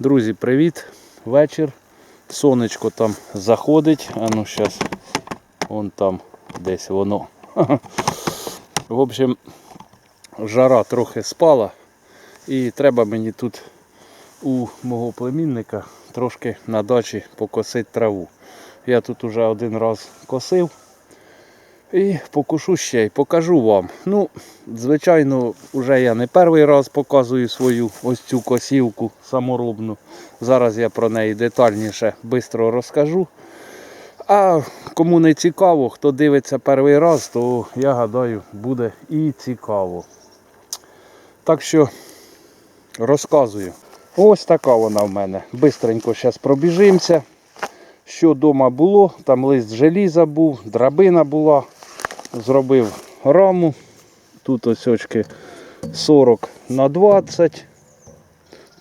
Друзі, привіт! Вечір. Сонечко там заходить. А ну зараз вон там десь воно. В общем, жара трохи спала. І треба мені тут у мого племінника трошки на дачі покосити траву. Я тут уже один раз косив. І покушу ще й покажу вам. Ну, звичайно, вже я не перший раз показую свою ось цю косівку саморобну. Зараз я про неї детальніше швидко розкажу. А кому не цікаво, хто дивиться перший раз, то я гадаю, буде і цікаво. Так що розказую. Ось така вона в мене. Бистренько зараз пробіжимося. Що вдома було, там лист желіза був, драбина була. Зробив раму. Тут ось очки 40 на 20.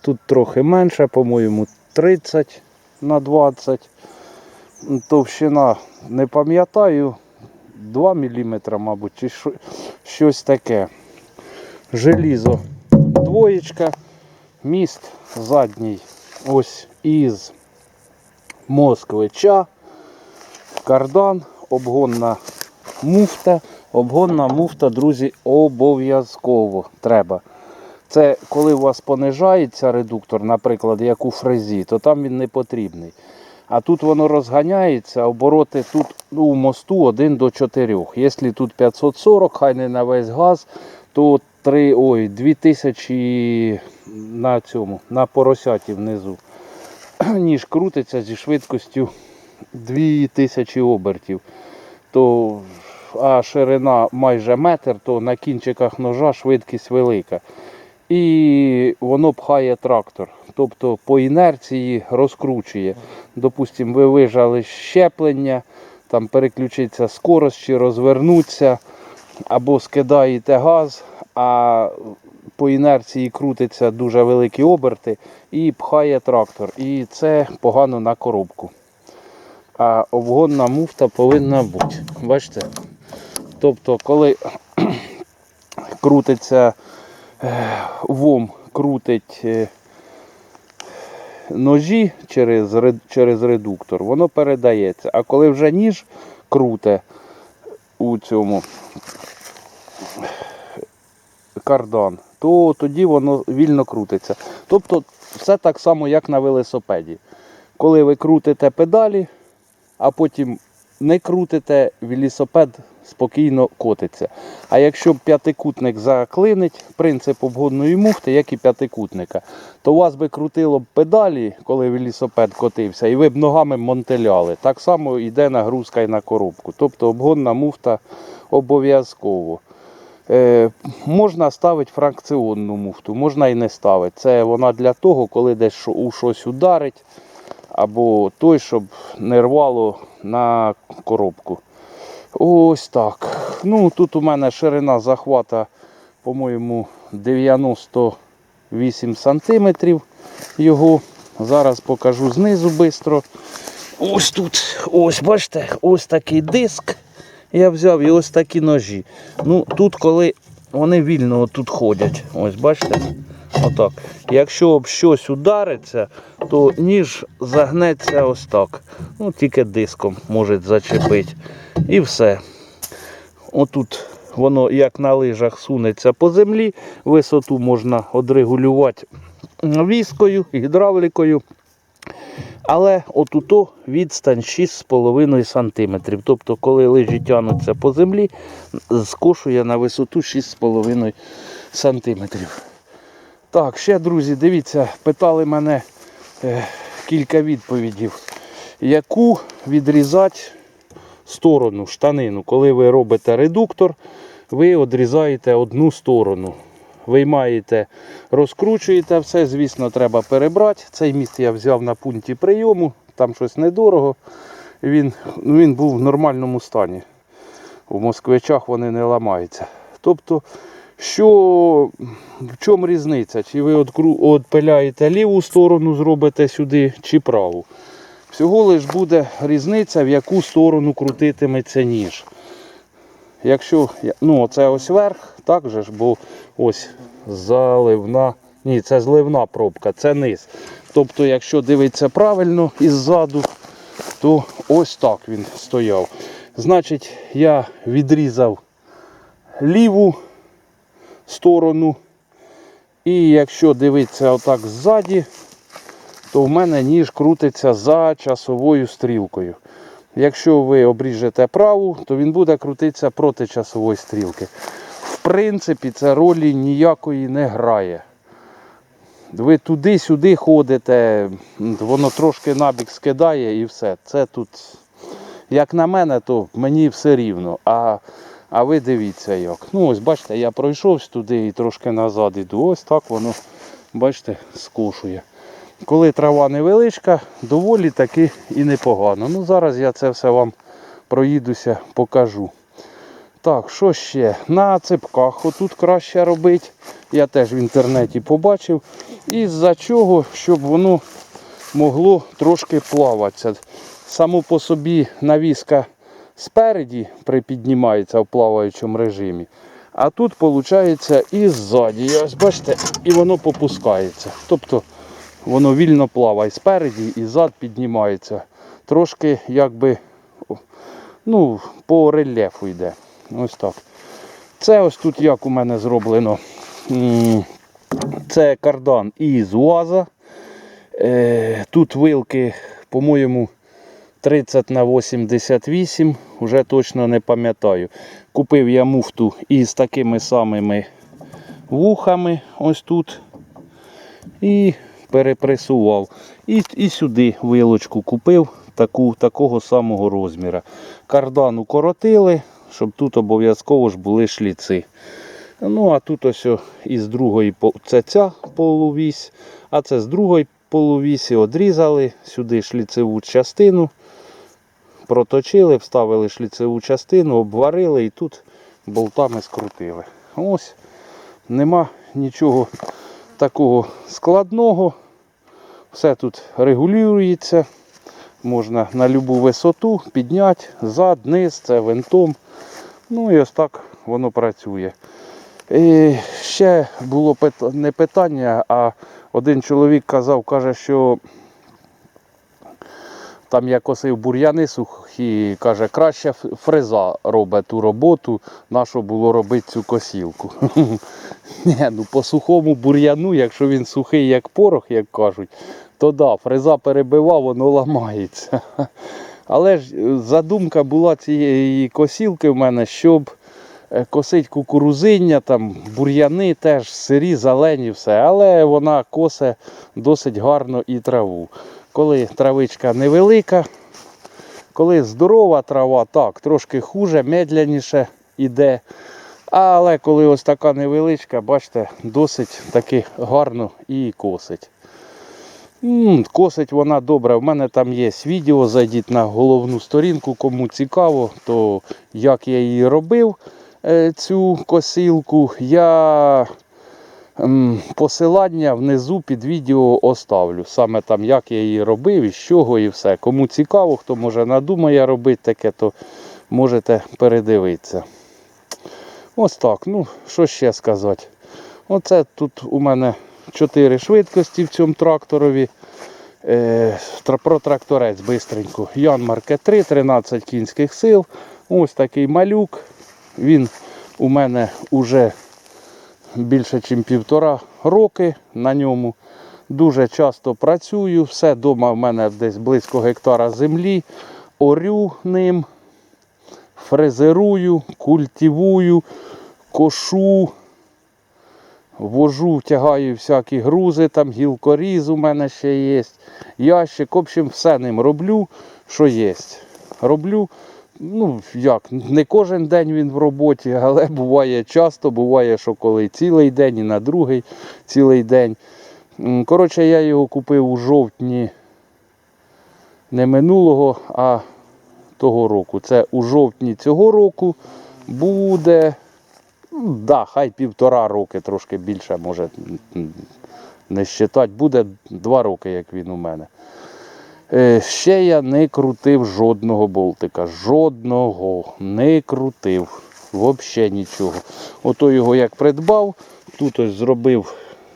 Тут трохи менше, по-моєму, 30 на 20. Товщина не пам'ятаю, 2 мм, мабуть, чи щось таке. Желізо двоєчка, міст задній ось із москвича, кардан, обгонна муфта. Обгонна муфта, друзі, обов'язково треба. Це коли у вас понижається редуктор, наприклад, як у фрезі, то там він не потрібний. А тут воно розганяється, обороти тут ну, у мосту 1 до 4. Якщо тут 540, хай не на весь газ, то 3, ой, 2000 на цьому, на поросяті внизу. Ніж крутиться зі швидкістю 2000 обертів. То, а ширина майже метр, то на кінчиках ножа швидкість велика. І воно пхає трактор. Тобто по інерції розкручує. Допустимо, ви вижали щеплення, там переключиться скорость чи розвернуться, або скидаєте газ, а по інерції крутиться дуже великі оберти і пхає трактор. І це погано на коробку. А обгонна муфта повинна бути. Бачите? Тобто, коли крутиться е, вом, крутить е, ножі через, через редуктор, воно передається. А коли вже ніж круте у цьому кардан, то тоді воно вільно крутиться. Тобто все так само, як на велосипеді. Коли ви крутите педалі, а потім не крутите, велосипед спокійно котиться. А якщо п'ятикутник заклинить, принцип обгонної муфти, як і п'ятикутника, то у вас би крутило б педалі, коли велосипед котився, і ви б ногами монтеляли. Так само йде нагрузка і на коробку. Тобто обгонна муфта обов'язково. Е, можна ставити фракціонну муфту, можна і не ставити. Це вона для того, коли десь у щось ударить, або той, щоб не рвало на коробку. Ось так. Ну, тут у мене ширина захвата, по-моєму, 98 сантиметрів його. Зараз покажу знизу швидко. Ось тут, ось бачите, ось такий диск. Я взяв і ось такі ножі. Ну, тут, коли вони вільно тут ходять, ось бачите? Отак. Якщо об щось удариться, то ніж загнеться ось так. Ну, тільки диском може зачепити. І все. Отут воно як на лижах сунеться по землі. Висоту можна одрегулювати віскою, гідравлікою. Але отуто відстань 6,5 см. Тобто, коли лижі тягнуться по землі, скошує на висоту 6,5 см. Так, ще, друзі, дивіться, питали мене е, кілька відповідів. Яку відрізати сторону, штанину? Коли ви робите редуктор, ви відрізаєте одну сторону. Виймаєте, розкручуєте все, звісно, треба перебрати. Цей міст я взяв на пункті прийому, там щось недорого. Він, ну, він був в нормальному стані. У москвичах вони не ламаються. Тобто, що, в чому різниця? Чи ви отпиляєте ліву сторону, зробите сюди, чи праву. Всього лиш буде різниця, в яку сторону крутитиметься ніж. Якщо, ну це ось верх, так же ж, бо ось заливна, ні, це зливна пробка, це низ. Тобто, якщо дивитися правильно іззаду, то ось так він стояв. Значить, я відрізав ліву сторону. І якщо дивитися отак ззаді, то в мене ніж крутиться за часовою стрілкою. Якщо ви обріжете праву, то він буде крутитися проти часової стрілки. В принципі, це ролі ніякої не грає. Ви туди-сюди ходите, воно трошки набік скидає і все. Це тут, як на мене, то мені все рівно. А, а ви дивіться як. Ну ось бачите, я пройшовся туди і трошки назад іду. Ось так воно, бачите, скошує. Коли трава невеличка, доволі таки і непогано. Ну зараз я це все вам проїдуся, покажу. Так, що ще? На цепках отут краще робити. Я теж в інтернеті побачив. І з-за чого, щоб воно могло трошки плаватися. Само по собі навіска спереді припіднімається в плаваючому режимі. А тут, виходить, і ззаді. Ось бачите, і воно попускається. Тобто воно вільно плаває спереді і зад піднімається. Трошки якби ну, по рельєфу йде. Ось так. Це ось тут як у мене зроблено. Це кардан із УАЗа. Е, Тут вилки, по-моєму, 30 на 88, вже точно не пам'ятаю. Купив я муфту із такими самими вухами ось тут. І перепресував. І, і сюди вилочку купив таку, такого самого розміру. Кардан укоротили, щоб тут обов'язково ж були шліци. Ну, а тут ось із другої це ця полувісь, а це з другої полувісі одрізали сюди шліцеву частину, проточили, вставили шліцеву частину, обварили і тут болтами скрутили. Ось нема нічого такого складного. Все тут регулюється. Можна на будь-яку висоту підняти, зад, низ, це винтом. Ну і ось так воно працює. І ще було не питання, а один чоловік казав, каже, що там я косив бур'яни сухі, каже, краще фреза робить ту роботу, на що було робити цю косілку. Ні, ну по сухому бур'яну, якщо він сухий, як порох, як кажуть, то да, фреза перебива, воно ламається. Але ж е, задумка була цієї косілки в мене, щоб е, косить кукурузиння, там бур'яни теж сирі, зелені, все. Але вона косе досить гарно і траву. Коли травичка невелика, коли здорова трава, так, трошки хуже, медленніше йде. Але коли ось така невеличка, бачите, досить таки гарно і косить. Косить вона добре. В мене там є відео, зайдіть на головну сторінку, кому цікаво, то як я її робив, е, цю косилку, я посилання внизу під відео оставлю. Саме там, як я її робив, і з чого і все. Кому цікаво, хто може надумає робити таке, то можете передивитися. Ось так. Ну, що ще сказати? Оце тут у мене 4 швидкості в цьому тракторові. Е, про тракторець бистренько. Ян Марке 3, 13 кінських сил. Ось такий малюк. Він у мене вже більше, ніж півтора роки на ньому. Дуже часто працюю. Все вдома в мене десь близько гектара землі. Орю ним, фрезерую, культивую, кошу. Вожу, тягаю всякі грузи, там гілкоріз у мене ще є. Ящик, в общем, все ним роблю, що є. Роблю, ну як, не кожен день він в роботі, але буває часто, буває, що коли цілий день і на другий цілий день. Коротше, я його купив у жовтні не минулого, а того року. Це у жовтні цього року буде. Да, хай півтора роки, трошки більше, може не считати. Буде два роки, як він у мене. Е, ще я не крутив жодного болтика. Жодного не крутив. Взагалі нічого. Ото його як придбав, тут ось зробив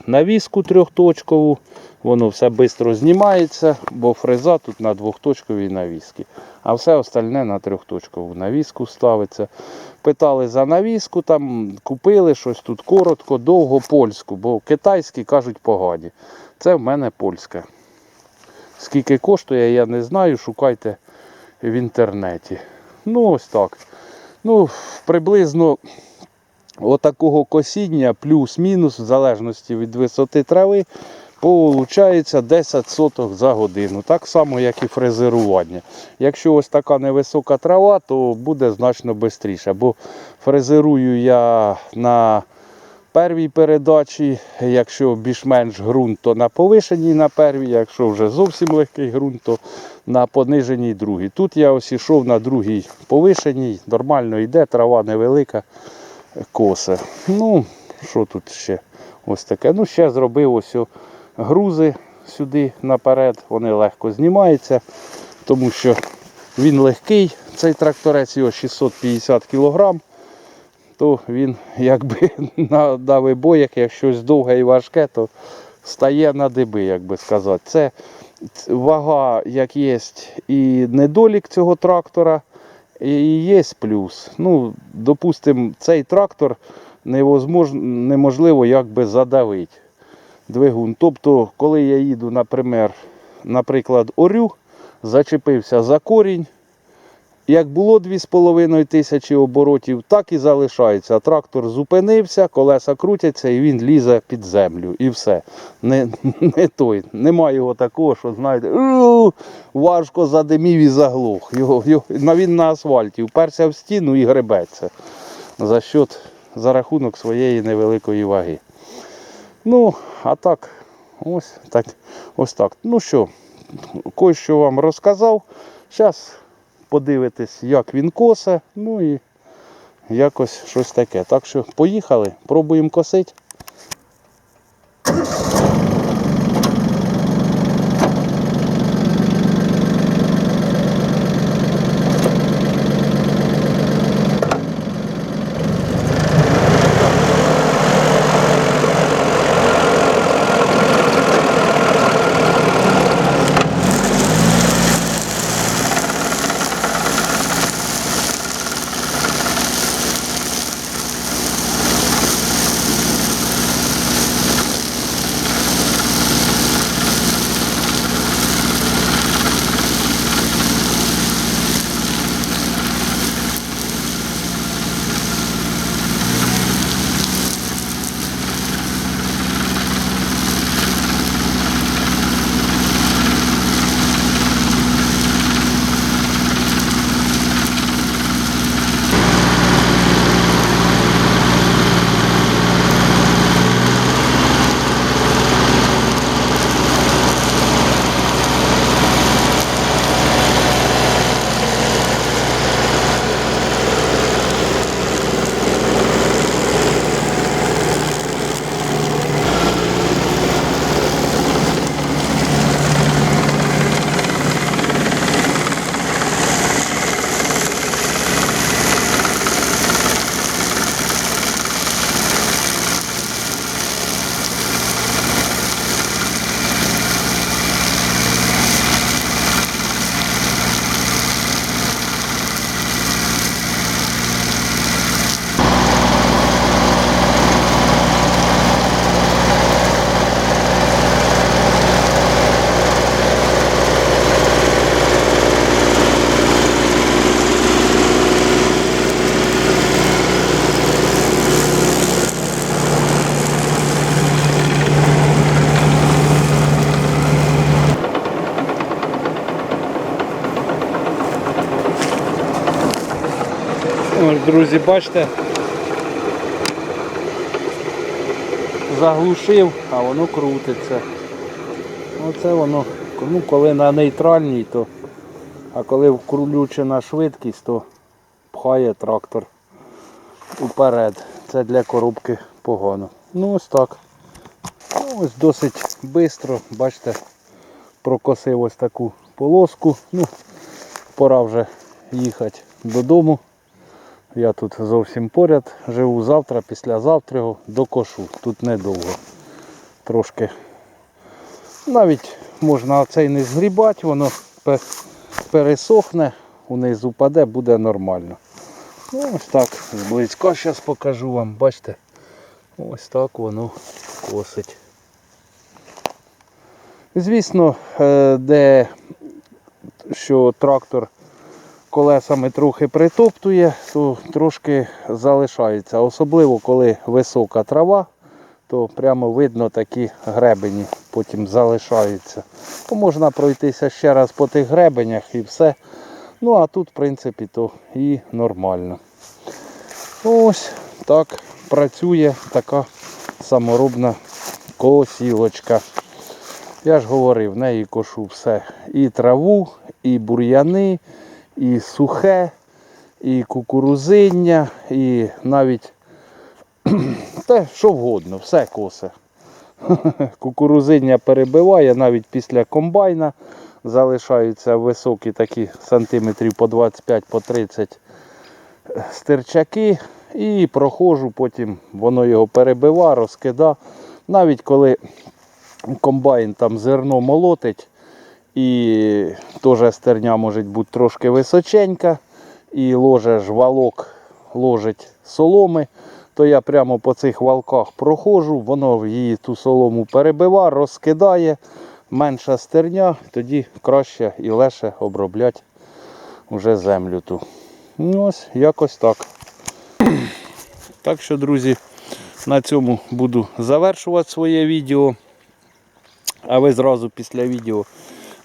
навіску трьохточкову, воно все швидко знімається, бо фреза тут на двохточковій навіски. А все остальне на трьохточкову навіску ставиться. Питали за навіску, там купили щось тут коротко, довго польську, бо китайські кажуть погані. Це в мене польська. Скільки коштує, я не знаю, шукайте в інтернеті. Ну, ось так. Ну, приблизно отакого косіння плюс-мінус, в залежності від висоти трави, получається 10 соток за годину. Так само, як і фрезерування. Якщо ось така невисока трава, то буде значно швидше. Бо фрезерую я на первій передачі, якщо більш-менш ґрунт, то на повишеній на первій, якщо вже зовсім легкий ґрунт, то на пониженій другій. Тут я ось ішов на другій повишеній, нормально йде, трава невелика, коса. Ну, що тут ще ось таке? Ну, ще зробив ось грузи сюди наперед, вони легко знімаються, тому що він легкий, цей тракторець, його 650 кг то він якби на, вибоях, як щось довге і важке, то стає на диби, як би сказати. Це вага, як є, і недолік цього трактора, і є плюс. Ну, допустимо, цей трактор неможливо якби задавити двигун. Тобто, коли я їду, наприклад, наприклад, орю, зачепився за корінь. Як було 2,5 тисячі оборотів, так і залишається. Трактор зупинився, колеса крутяться і він лізе під землю. І все. Не, не той. Немає його такого, що знаєте, важко задимів і заглох. Його, його, він на асфальті вперся в стіну і гребеться. За счет, за рахунок своєї невеликої ваги. Ну, а так, ось так. Ось так. Ну що, кое-що вам розказав. Зараз подивитись, як він косе, ну і якось щось таке. Так що поїхали, пробуємо косити. Друзі, бачите, заглушив, а воно крутиться. Оце воно, ну коли на нейтральній, то, а коли включена швидкість, то пхає трактор уперед. Це для коробки погано. Ну ось так. Ну, ось досить швидко, бачите, прокосив ось таку полоску. Ну, пора вже їхати додому. Я тут зовсім поряд живу завтра, післязавтра докошу. Тут недовго. Трошки Навіть можна оцей не згрібати, воно пересохне, унизу упаде, буде нормально. Ну, ось так, зблизька зараз покажу вам, бачите? Ось так воно косить. Звісно, е, де що трактор колесами трохи притоптує, то трошки залишається. Особливо коли висока трава, то прямо видно такі гребені потім залишаються. То можна пройтися ще раз по тих гребенях і все. Ну а тут, в принципі, то і нормально. Ось так працює така саморобна косілочка. Я ж говорив, в неї кошу все. І траву, і бур'яни, і сухе, і кукурузиння, і навіть те, що вгодно, все косе. Кукурузиння перебиває навіть після комбайна. Залишаються високі такі сантиметрів по 25 по 30 стирчаки. І проходжу, потім воно його перебива, розкида. Навіть коли комбайн там зерно молотить, і теж стерня може бути трошки височенька, і ложе ж валок ложить соломи, то я прямо по цих валках проходжу, воно її ту солому перебива, розкидає, менша стерня, тоді краще і легше оброблять вже землю ту. Ну ось якось так. Так що, друзі, на цьому буду завершувати своє відео. А ви зразу після відео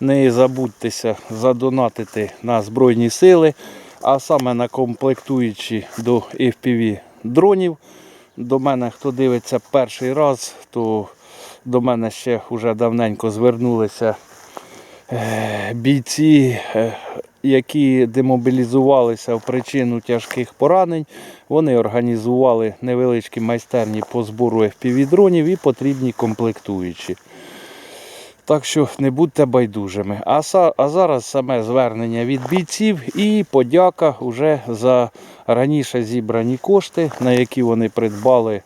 не забудьтеся задонатити на Збройні Сили, а саме на комплектуючі до FPV дронів. До мене, хто дивиться перший раз, то до мене ще вже давненько звернулися е, бійці, е, які демобілізувалися в причину тяжких поранень. Вони організували невеличкі майстерні по збору FPV-дронів і потрібні комплектуючі. Так що не будьте байдужими. А, а зараз саме звернення від бійців і подяка вже за раніше зібрані кошти, на які вони придбали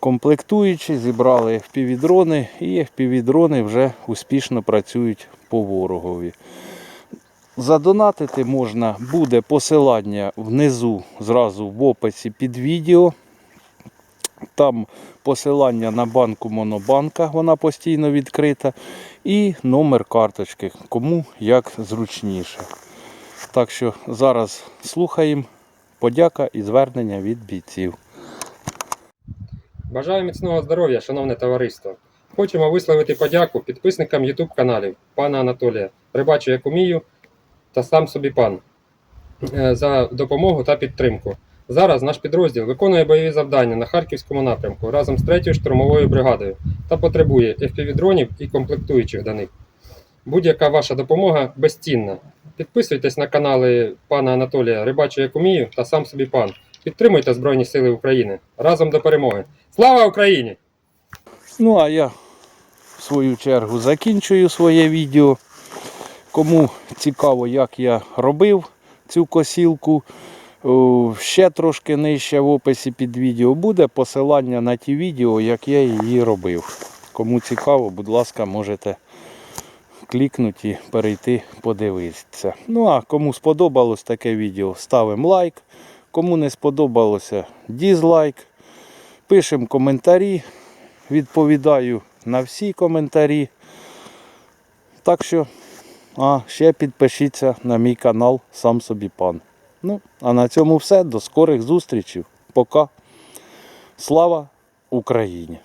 комплектуючі, зібрали FPV-дрони і FPV-дрони вже успішно працюють по ворогові. Задонатити можна буде посилання внизу зразу в описі під відео. Там посилання на банку Монобанка, вона постійно відкрита. І номер карточки, кому як зручніше. Так що зараз слухаємо подяка і звернення від бійців. Бажаю міцного здоров'я, шановне товариство. Хочемо висловити подяку підписникам YouTube каналів пана Анатолія, Рибачу як умію та сам собі пан е, за допомогу та підтримку. Зараз наш підрозділ виконує бойові завдання на Харківському напрямку разом з 3-ю штурмовою бригадою та потребує FPV-дронів і комплектуючих до них. Будь-яка ваша допомога безцінна. Підписуйтесь на канали пана Анатолія Рибачу як умію та сам собі пан. Підтримуйте Збройні Сили України разом до перемоги. Слава Україні! Ну а я в свою чергу закінчую своє відео. Кому цікаво, як я робив цю косілку, ще трошки нижче в описі під відео буде посилання на ті відео, як я її робив. Кому цікаво, будь ласка, можете клікнути і перейти подивитися. Ну а кому сподобалось таке відео, ставимо лайк. Кому не сподобалося, дізлайк. Пишемо коментарі, відповідаю на всі коментарі. Так що, а ще підпишіться на мій канал Сам собі пан. А на цьому все. До скорих зустрічей. Пока. Слава Україні!